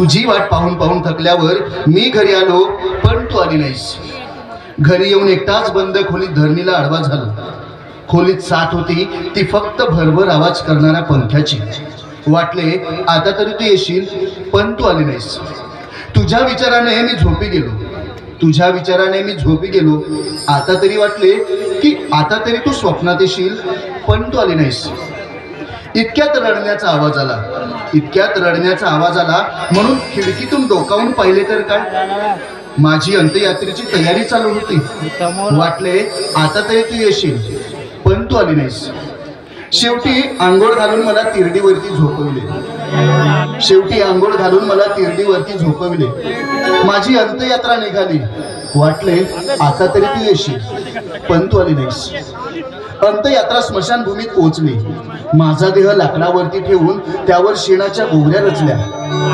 तुझी वाट पाहून पाहून थकल्यावर मी घरी आलो पण तू आली नाहीस. घरी येऊन एकटाच बंद खोलीत धरणीला आडवा झाला. खोलीत साथ होती ती फक्त भरभर आवाज करणाऱ्या पंख्याची. वाटले आता तरी तू येशील पण तू आली नाहीस. तुझ्या विचाराने मी झोपी गेलो. तुझ्या विचाराने मी झोपी गेलो. आता तरी वाटले की आता तरी तू स्वप्नात येशील पण तू आली नाहीस. इतक्यात रडण्याचा आवाज आला. इतक्यात रडण्याचा आवाज आला म्हणून खिडकीतून डोकावून पाहिले तर काय? माझी अंत्ययात्रेची तयारी चालू होती. वाटले आता तरी तू येशील पण तू आली नाहीस. शेवटी आंघोळ घालून मला तिरडीवरती झोपविले. शेवटी आंघोळ घालून मला तिरडीवरती झोपविले. माझी अंत्ययात्रा निघाली. वाटले आता तरी तू येशील पण तू आली नाहीस. अंत्ययात्रा स्मशानभूमीत पोहोचली. माझा देह लाकडावरती ठेवून त्यावर शेणाच्या गोवऱ्या रचल्या.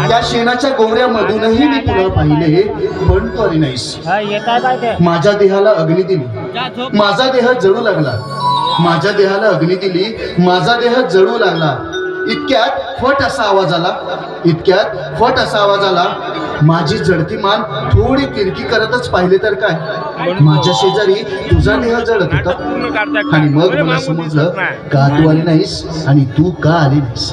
त्या शेणाच्या गोवऱ्यामधूनही मी तुला पाहिले पण तू आली नाहीस माझ्या देहाला अग्नी दिली. माझा देह जळू लागला. माझ्या देहाला अग्नी दिली माझा देह जळू लागला. इतक्यात फट असा आवाज आला. इतक्यात फट असा आवाज आला. माझी जडती मान थोडी तिरकी करतच पाहिले तर काय? माझ्या शेजारी तुझा देह जळत होता. आणि मग मला समजलं का तू आली नाहीस आणि तू का आली नाहीस?